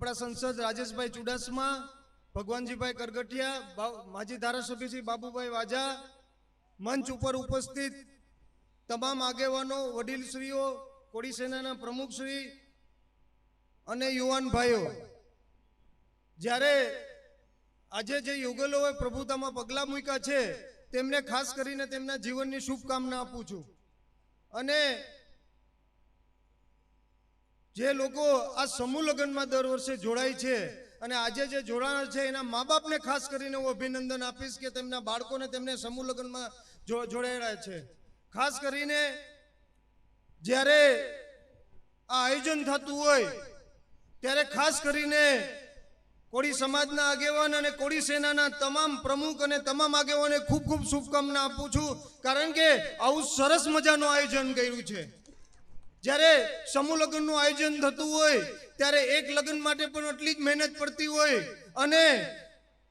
આપણા સંસદ રાજેશભાઈ ચુડાસમા, ભગવાનજીભાઈ કરગઠિયા માજી ધારાસભ્ય શ્રી બાબુભાઈ વાજા, મંચ ઉપર ઉપસ્થિત તમામ આગેવાનો, વડીલશ્રીઓ, કોળી સેનાના પ્રમુખશ્રી અને યુવાન ભાઈઓ. જ્યારે આજે જે યુગલોએ પ્રભુતામાં પગલાં મૂક્યા છે, તેમને ખાસ કરીને તેમના જીવનની શુભકામના આપું છું. અને જે લોકો આ સમૂહ લગ્નમાં દર વર્ષે જોડાય છે અને આજે જે જોડાણ છે, એના મા બાપને ખાસ કરીને હું અભિનંદન આપીશ કે તેમના બાળકોને તેમને સમૂહ લગ્નમાં જોડાયેલા છે. ખાસ કરીને જ્યારે આ આયોજન થતું હોય, ત્યારે ખાસ કરીને કોળી સમાજના આગેવાન અને કોળી સેનાના તમામ પ્રમુખ અને તમામ આગેવાને ખૂબ ખૂબ શુભકામના આપું છું, કારણ કે આવું સરસ મજાનું આયોજન કર્યું છે. જ્યારે સમૂહ લગ્નનું આયોજન થતું હોય, ત્યારે એક લગ્ન માટે પણ આટલી જ મહેનત પડતી હોય. અને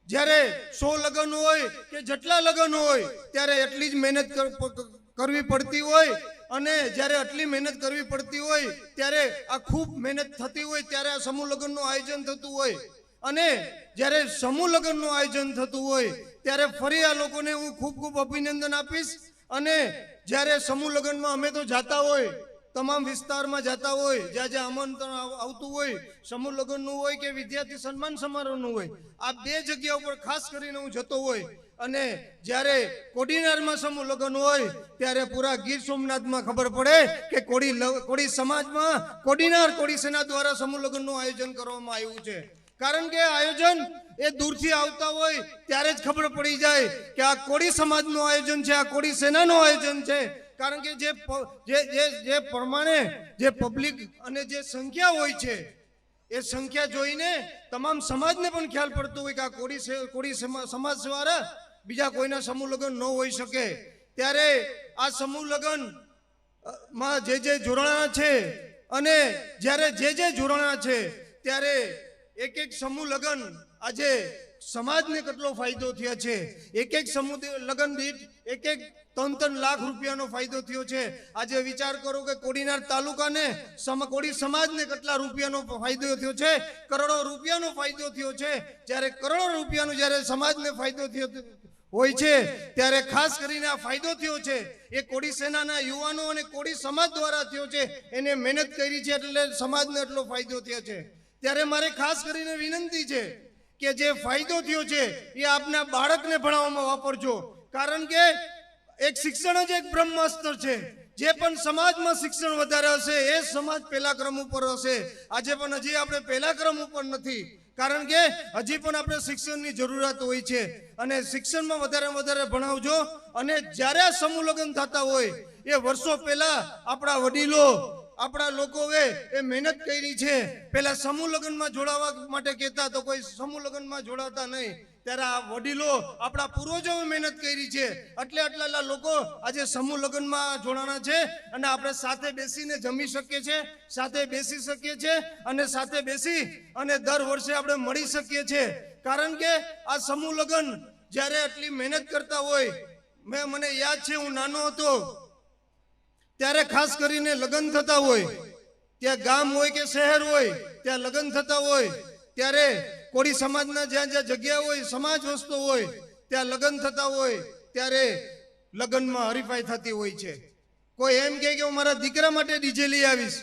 જ્યારે સો લગ્ન હોય કે જેટલા લગ્ન હોય, ત્યારે એટલી જ મહેનત કરવી પડતી હોય. અને જ્યારે આટલી મહેનત કરવી પડતી હોય, ત્યારે આ ખૂબ મહેનત થતી હોય, ત્યારે આ સમૂહ લગ્નનું આયોજન થતું હોય. અને જ્યારે સમૂહ લગ્નનું આયોજન થતું હોય, ત્યારે ફરી આ લોકોને હું ખૂબ ખૂબ અભિનંદન આપીશ. અને જ્યારે સમૂહ લગ્નમાં અમે તો જાતા હોય તમામ વિસ્તારમાં જતા હોય, જ્યાં જ્યાં આમંત્રણ આવ- આવતું હોય, સમૂહ લગ્નનું હોય કે વિદ્યાર્થી સન્માન સમારોહનું હોય આ બે જગ્યા ઉપર ખાસ કરીને હું જતો હોય અને જ્યારે કોડીનારમાં સમૂહ લગ્ન હોય, ત્યારે પૂરા ગીર સોમનાથમાં ખબર પડે કે કોડી કોડી સમાજમાં કોડીનાર કોડી સેના દ્વારા સમૂહ લગ્નનું આયોજન કરવામાં આવ્યું છે. કારણ કે આયોજન એ દૂરથી આવતા હોય, ત્યારે જ ખબર પડી જાય કે આ કોડી સમાજનું આયોજન છે, આ કોડી સેનાનું આયોજન છે. કારણ કે જે જે જે પ્રમાણે જે પબ્લિક અને જે સંખ્યા હોય છે, એ સંખ્યા જોઈને તમામ સમાજને પણ ખ્યાલ પડતો હોય કે આ કોડી કોળી સમા- સમાજ દ્વારા બીજા કોઈના સમૂહ લગ્ન ન હોઈ શકે. ત્યારે આ સમૂહ લગ્નમાં જે જે જોડાણા છે અને જ્યારે જે જે જોડાણા છે, ત્યારે એક એક સમૂહ લગ્ન આજે સમાજને કેટલો ફાયદો થયો છે? એક એક સમુદાય લગ્ન દીઠ એક એક ત્રણ ત્રણ લાખ રૂપિયાનો ફાયદો થયો છે. આજે વિચાર કરો કે કોડીનાર તાલુકાને કોડી સમાજને કેટલા રૂપિયાનો ફાયદો થયો છે? કરોડો રૂપિયાનો ફાયદો થયો છે. જ્યારે કરોડો રૂપિયાનો જ્યારે સમાજને ફાયદો થયો હોય છે. ત્યારે ખાસ કરીને આ ફાયદો થયો છે. એ કોડી સેનાના યુવાનો અને કોડી સમાજ દ્વારા થયો છે. એને મહેનત કરી છે એટલે સમાજને એટલો ફાયદો થયો છે. ત્યારે મારે ખાસ કરીને વિનંતી છે કે જે ફાયદો થયો છે, એ આપના બાળકને ભણાવવામાં વાપરજો. કારણ કે એક શિક્ષણ જ એક બ્રહ્માસ્ત્ર છે. જે પણ સમાજમાં શિક્ષણ વધારે હશે, એ સમાજ પહેલા ક્રમ ઉપર હશે. આજે પણ હજી આપણે પહેલા ક્રમ ઉપર નથી. કારણ કે હજી પણ આપણે શિક્ષણની જરૂરિયાત હોય છે. અને શિક્ષણમાં વધારે વધારે ભણાવજો. અને જ્યારે સમૂહ લગ્ન થતા હોય, એ વર્ષો પહેલા આપણા વડીલો આપણા લોકોએ એ મહેનત કરી છે. પેલા સમૂહ લગ્નમાં જોડાવા માટે કહેતા તો કોઈ સમૂહ લગ્નમાં જોડાતા નહીં. ત્યારે આ વડીલો આપણા પૂર્વજોએ મહેનત કરી છે. એટલે આટલા લોકો આજે સમૂહ લગ્નમાં જોડાણા છે અને આપણે સાથે બેસીને જમી શકીએ છીએ સાથે બેસી શકીએ છીએ અને સાથે બેસી અને દર વર્ષે આપણે મળી શકીએ છીએ કારણ કે આ સમૂહ લગ્ન જ્યારે આટલી મહેનત કરતા હોય, મેં મને યાદ છે, હું નાનો હતો. ત્યારે ખાસ કરીને લગ્ન થતા હોય, ત્યાં ગામ હોય કે શહેર હોય, ત્યાં લગ્ન થતા હોય, ત્યારે કોળી સમાજના જ્યાં જ્યાં જગ્યા હોય, સમાજ વસતો હોય, ત્યાં લગ્ન થતા હોય, ત્યારે લગ્નમાં હરીફાઈ થતી હોય છે. કોઈ એમ કે હું મારા દીકરા માટે ડીજે લઈ આવીશ.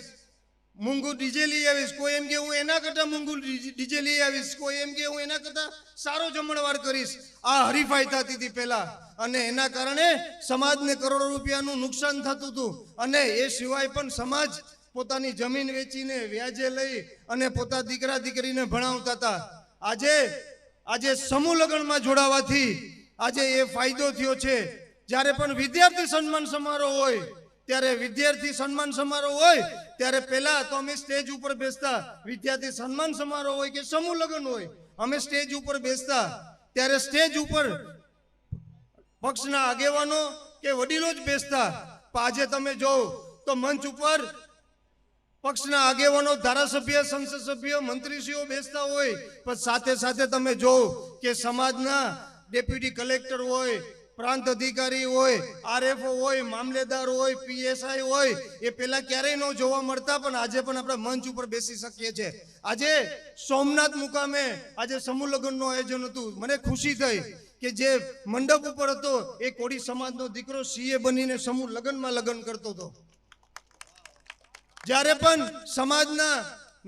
મૂંગું ડીજે લઈ આવીશ. કોઈ એમ કે હું એના કરતાં મૂંગું ડીજે લઈ આવીશ. કોઈ એમ કે હું એના કરતાં સારો જમણવાર કરીશ. આ હરીફાઈ થતી હતી પહેલા. અને એના કારણે સમાજને કરોડો રૂપિયાનું નુકસાન થતું હતું. અને એ સિવાય પણ સમાજ પોતાની જમીન વેચીને વ્યાજે લઈ અને પોતા દીકરા દીકરીને ભણાવતા હતા. આજે આજે સમૂહ લગ્નમાં જોડાવાથી આજે એ ફાયદો થયો છે. જ્યારે પણ વિદ્યાર્થી સન્માન સમારોહ હોય ત્યારે વિદ્યાર્થી સન્માન સમારોહ હોય, ત્યારે પહેલા તો અમે સ્ટેજ ઉપર બેસતા. વિદ્યાર્થી સન્માન સમારોહ હોય કે સમૂહ લગ્ન હોય, અમે સ્ટેજ ઉપર બેસતા. ત્યારે સ્ટેજ ઉપર પક્ષના આગેવાનો કે વડીલો જ બેસતા. આજે તમે જોવો તો મંચ ઉપર પક્ષના આગેવાનો ધારાસભ્ય સંસદ સભ્ય મંત્રીશ્રીઓ બેસતા હોય. પણ સાથે સાથે તમે જોવો કે સમાજના ડેપ્યુટી કલેક્ટર હોય પ્રાંત અધિકારી હોય, આરએફઓ હોય, મામલેદાર હોય, પીએસઆઈ હોય, એ પેલા ક્યારેય ન જોવા મળતા, પણ આજે પણ આપણે મંચ ઉપર બેસી શકીએ છીએ આજે સોમનાથ મુકામે આજે સમૂહ લગ્નનું આયોજન હતું. મને ખુશી થઈ કે જે મંડપ ઉપર હતો, એ કોળી સમાજનો દીકરો સીએ બનીને સમૂહ લગ્નમાં લગ્ન કરતો હતો. જ્યારે પણ સમાજના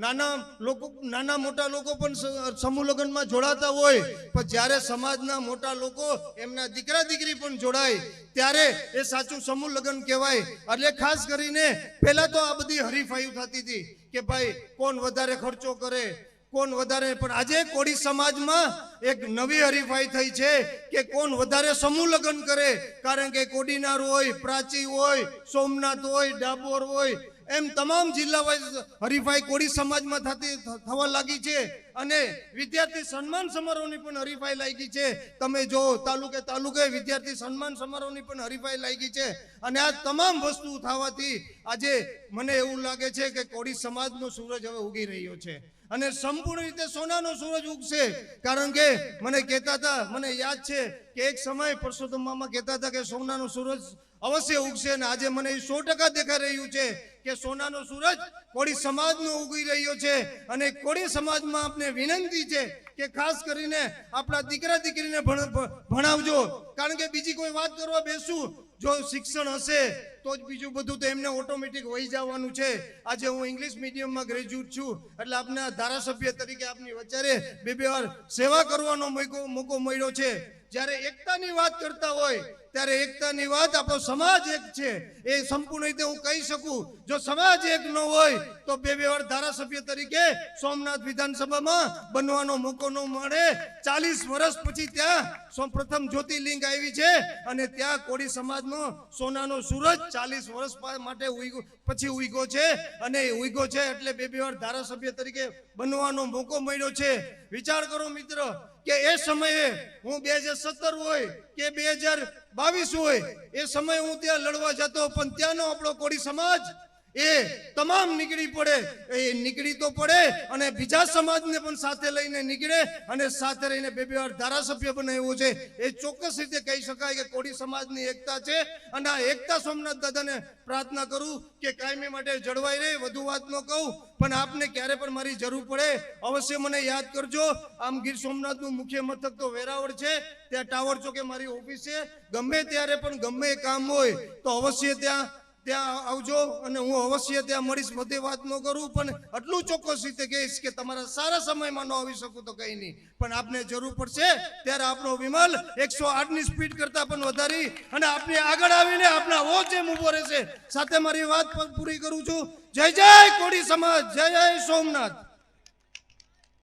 નાના લોકો, નાના મોટા લોકો પણ સમૂહ લગ્નમાં જોડાતા હોય. પણ જ્યારે સમાજના મોટા લોકો એમના દીકરા દીકરી પણ જોડાય, ત્યારે એ સાચું સમૂહ લગ્ન કહેવાય. એટલે ખાસ કરીને પહેલા તો આ બધી હરીફાઈઓ થતી હતી કે ભાઈ, કોણ વધારે ખર્ચો કરે, કોણ વધારે, પણ આજે કોળી સમાજમાં એક નવી હરીફાઈ થઈ છે કે કોણ વધારે સમૂહ લગ્ન કરે. કારણ કે કોડીનાર હોય, પ્રાચી હોય, સોમનાથ હોય, ડાબોર હોય એમ તમામ જિલ્લા વાઇઝ હરીફાઈ કોળી સમાજમાં થતી થવા લાગી છે. અને વિદ્યાર્થી સન્માન સમારોહની પણ હરીફાઈ લાગી છે. તમે જો તાલુકે તાલુકે વિદ્યાર્થી સન્માન સમારોહની પણ હરીફાઈ લાગી છે. અને આ તમામ વસ્તુ થવાથી આજે મને એવું લાગે છે કે કોળી સમાજનો સૂરજ હવે ઉગી રહ્યો છે. અને સંપૂર્ણ રીતે સોનાનો સૂરજ ઉગશે. કારણ કે મને કહેતા હતા, મને યાદ છે કે એક સમય પરસોત્તમ મામા કહેતા હતા કે સોનાનો સૂરજ અવશ્ય ઉગશે અને આજે મને એ સો ટકા દેખાઈ રહ્યું છે કે સોનાનો સૂરજ કોળી સમાજનો ઉગી રહ્યો છે. અને કોળી સમાજમાં આપને વિનંતી છે કે ખાસ કરીને આપણા દીકરા દીકરીને ભણ- ભણાવજો. કારણ કે બીજી કોઈ વાત કરવા બેસું, જો શિક્ષણ હશે તો જ બીજું બધું તો એમને ઓટોમેટિક વહી જવાનું છે. આજે હું ઇંગ્લિશ મીડિયમમાં ગ્રેજ્યુએટ છું. એટલે આપના ધારાસભ્ય તરીકે આપની વચ્ચે બે બે વાર સેવા કરવાનો મોકો મોકો મળ્યો છે. જ્યારે એકતાની વાત કરતા હોય, ત્યારે એકતાની વાત આપણો સમાજ એક છે. એ સંપૂર્ણ રીતે હું કહી શકું, જો સમાજ એક ન હોય, તો બે બે વાર ધારાસભ્ય તરીકે સોમનાથ વિધાનસભામાં બનવાનો મોકો ન મળે. ચાલીસ વર્ષ પછી ત્યાં સૌપ્રથમ જ્યોતિર્લિંગ આવી છે અને ત્યાં કોળી સમાજનો સોનાનો સૂરજ ચાલીસ વર્ષ માટે પછી ઉઈગો છે અને એ છે એટલે બે બે વાર ધારાસભ્ય તરીકે બનવાનો મોકો મળ્યો છે. વિચાર કરો મિત્ર કે એ સમયે હું બે હજાર સત્તર હોય કે બે હજાર બાવીસ હોય, એ સમયે હું ત્યાં લડવા જતો, પણ ત્યાંનો આપણો કોળી સમાજ એ તમામ નીકળી પડે. એ નીકળી તો પડે અને બીજા સમાજને પણ સાથે લઈને નીકળે અને સાથે રહીને બે બે વાર ધારાસભ્ય બનાવ્યું છે. એ ચોક્કસ રીતે કહી શકાય કે કોળી સમાજની એકતા છે અને આ એકતા સોમનાથ દાદાને પ્રાર્થના કરું કે કાયમી માટે જળવાઈ રહે, વધુ વાત ન કહું, પણ આપને ક્યારે પણ મારી જરૂર પડે અવશ્ય મને યાદ કરજો. આમ ગીર સોમનાથનું મુખ્ય મથક તો વેરાવળ છે. ત્યાં ટાવર ચોકે મારી ઓફિસ છે. ગમે ત્યારે પણ ગમે કામ હોય તો અવશ્ય ત્યાં ત્યાં આવજો અને હું અવશ્ય ત્યાં મળીશ, બધી વાત ન કરું, પણ આટલું ચોક્કસ રીતે કહીશ કે તમારા સારા સમયમાં ન આવી શકું તો કંઈ નહીં. પણ આપને જરૂર પડશે, ત્યારે આપણો વિમલ એકસો આઠની સ્પીડ કરતા પણ વધારી અને આપની આગળ આવીને આપના વોચ જેમ ઊભો રહેશે. સાથે મારી વાત પૂરી કરું છું. જય જય કોડી સમાજ, જય જય સોમનાથ.